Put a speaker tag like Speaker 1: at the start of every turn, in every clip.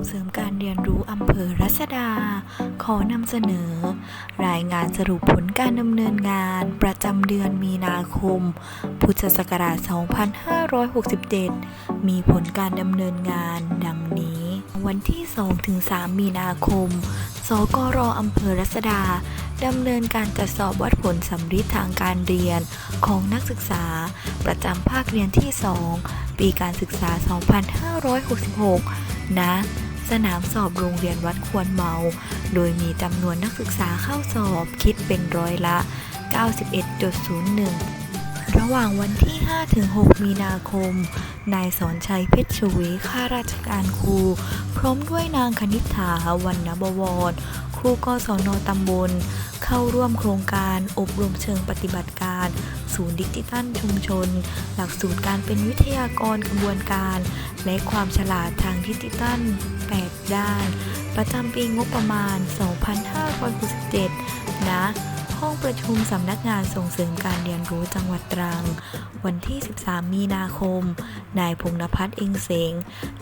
Speaker 1: งเสริมการเรียนรู้อำเภอรัศดา ขอนำเสนอ รายงานสรุปผลการดำเนินงานประจำเดือนมีนาคม พุทธศักราช 2567 มีผลการดำเนินงานดังนี้ วันที่ 2-3 มีนาคม สกรอำเภอรัศดาดำเนินการจัดสอบวัดผลสำริดทางการเรียนของนักศึกษา ประจำภาคเรียนที่ 2 ปีการศึกษา 2566ณ สนามสอบโรงเรียนวัดควรเมา โดยมีจำนวนนักศึกษาเข้าสอบคิดเป็นร้อยละ 91.01 ระหว่างวันที่ 5-6 มีนาคม นายสอนชัยเพชรชวีข้าราชการครู พร้อมด้วยนางคณิษฐาวันนบวร ครูกศนตำบล เข้าร่วมโครงการอบรมเชิงปฏิบัติการ ศูนย์ดิจิทัลชุมชน หลักสูตรการเป็นวิทยากรกระบวนการ และความฉลาดทางดิจิทัล 8 ด้าน ประจำปีงบประมาณ 2567ณห้อง ประชุมสำนักงานส่งเสริมการเรียนรู้จังหวัดตรัง วันที่ 13 มีนาคม นายพงษ์นภัสเองเสง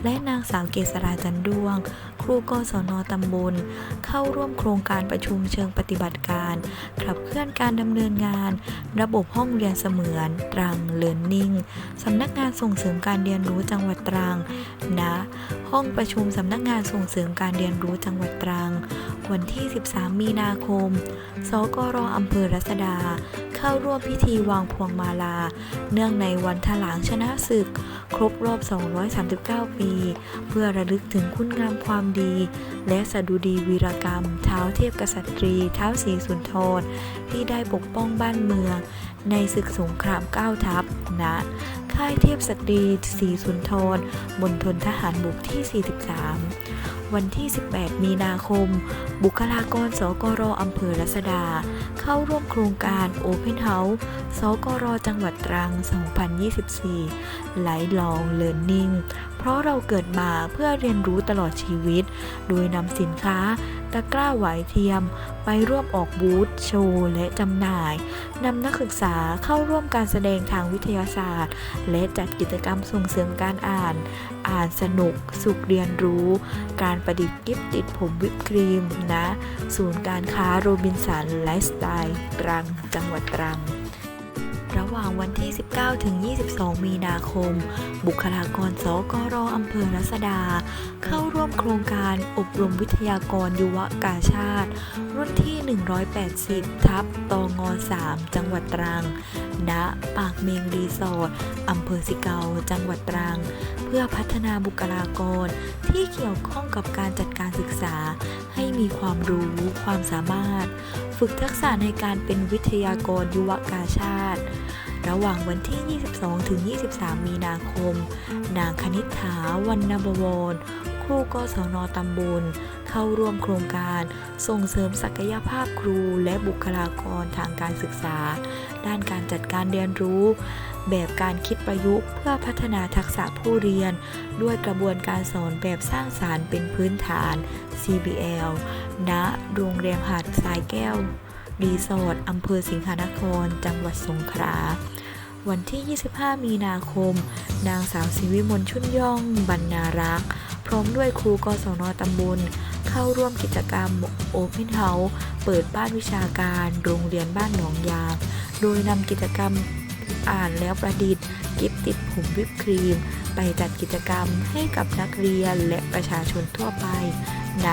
Speaker 1: และนางสาวเกษราจันด้วง ครูกศนตำบล เข้าร่วมโครงการประชุมเชิงปฏิบัติการ ขับเคลื่อนการดำเนินงาน ระบบห้องเรียนเสมือน ตรังเลิร์นนิ่งสำนักงานส่งเสริมการเรียนรู้จังหวัดตรังณห้องประชุมสำนักงานส่งเสริมการเรียนรู้จังหวัดตรัง วันที่ 13 มีนาคม สกรอำเภอรัศดา เข้าร่วมพิธีวางพวงมาลา เนื่องในวันถลางชนะศึก ครบรอบ 239 ปี เพื่อระลึกถึงคุณงามความดี และสดุดีวีรกรรม เท้าเทพกษัตรีเท้าศรีสุนทรที่ได้ปกป้องบ้านเมือง ในศึกสงครามเก้าทัพนะ ค่ายเทพสตรีศรีสุนทรบนทนทหารบกที่ 43 วันที่ 18 มีนาคม บุคลากรสกรอำเภอรัศดา เข้าร่วมโครงการ Open House สกรจังหวัดตรัง 2024 ไหลลองเลิร์นนิ่ง เพราะเราเกิดมาเพื่อเรียนรู้ตลอดชีวิต โดยนำสินค้าตะกร้าไหวเทียม ไปร่วมออกบูธโชว์ และจำหน่ายนำนักศึกษาเข้าร่วมการแสดงทางวิทยาศาสตร์และจัดกิจกรรมส่งเสริมการอ่าน อ่านสนุก สุขเรียนรู้ การประดิษฐ์กิฟต์ติดผมวิปครีมนะ ศูนย์การค้าโรบินสันไลฟ์สไตล์ตรังจังหวัดตรัง ระหว่างวันที่ 19 ถึง 22 มีนาคม บุคลากรสกรอำเภอรัศดา เข้าร่วมโครงการอบรมวิทยากรยุวกาชาติ รุ่นที่ 180 ทับตง3 จังหวัดตรัง ณ ปากเมงรีสอร์ทอำเภอสิเกา จังหวัดตรัง เพื่อพัฒนาบุคลากรที่เกี่ยวข้องกับการจัดการศึกษา ให้มีความรู้ ความสามารถ ฝึกทักษะในการเป็นวิทยากรยุวกาชาติ ระหว่างวันที่ 22 ถึง 23 มีนาคม นางคณิษฐาวันนบวร รูกศนตำบล เข้าร่วมโครงการส่งเสริมศักยภาพครูและบุคลากรทางการศึกษา ด้านการจัดการเรียนรู้ แบบการคิดประยุกต์เพื่อพัฒนาทักษะผู้เรียน ด้วยกระบวนการสอนแบบสร้างสารรค์เป็นพื้นฐาน CBL ณโรงแรมหาดทรายแก้วรีสอร์ทอำเภอสิงหนคร จังหวัดสงขลาวันที่ 25 มีนาคม นางสาวศิวิมลชุนย่อง บรรณารักษ์ พร้อมด้วยครูกศนตำบล เข้าร่วมกิจกรรม Open House เปิดบ้านวิชาการ โรงเรียนบ้านหนองยาง โดยนำกิจกรรมอ่านแล้วประดิษฐ์ กิฟติดผมวิปครีม ไปจัดกิจกรรมให้กับนักเรียนและประชาชนทั่วไปณ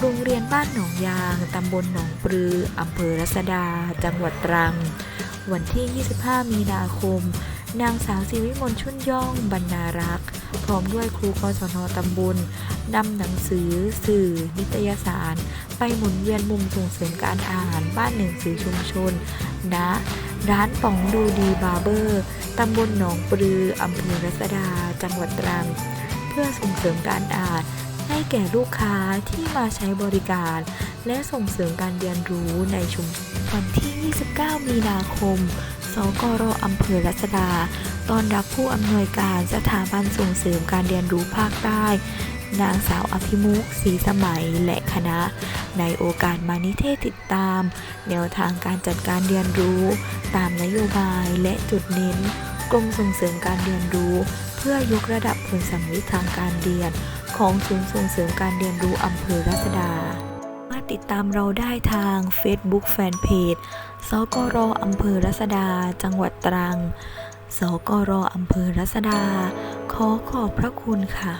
Speaker 1: โรงเรียนบ้านหนองยาง ตำบลหนองปลืออำเภอรัศดา จังหวัดตรัง วันที่ 25 มีนาคม นางสาวศิวิมลชุนย่องบรรณารักษ์ พร้อมด้วยครูกศนตำบลนำหนังสือ สื่อ นิตยสาร ไปหมุนเวียนมุมส่งเสริมการอ่านบ้านหนังสือชุมชนณร้านป๋องดูดีบาร์เบอร์ตำบลหนองปลืออำเภอรัศดา จังหวัดตรัง เพื่อส่งเสริมการอ่านให้แก่ลูกค้าที่มาใช้บริการ และส่งเสริมการเรียนรู้ในชุมชนวันที่ 29 มีนาคม สกรอำเภอรัศดาต้อนรับผู้อำนวยการสถาบันส่งเสริมการเรียนรู้ภาคใต้ นางสาวอภิมุขศรีสมัยและคณะ ในโอกาสมานิเทศติดตาม แนวทางการจัดการเรียนรู้ ตามนโยบายและจุดเน้นกรมส่งเสริมการเรียนรู้ เพื่อยกระดับผลสัมฤทธิ์ทางการเรียน ของศูนย์ส่งเสริมการเรียนรู้อำเภอรัศดามา ติดตามเราได้ทาง Facebook Fanpage สกรอำเภอรัศดา จังหวัดตรัง สกรอำเภอรัศดา ขอขอบพระคุณค่ะ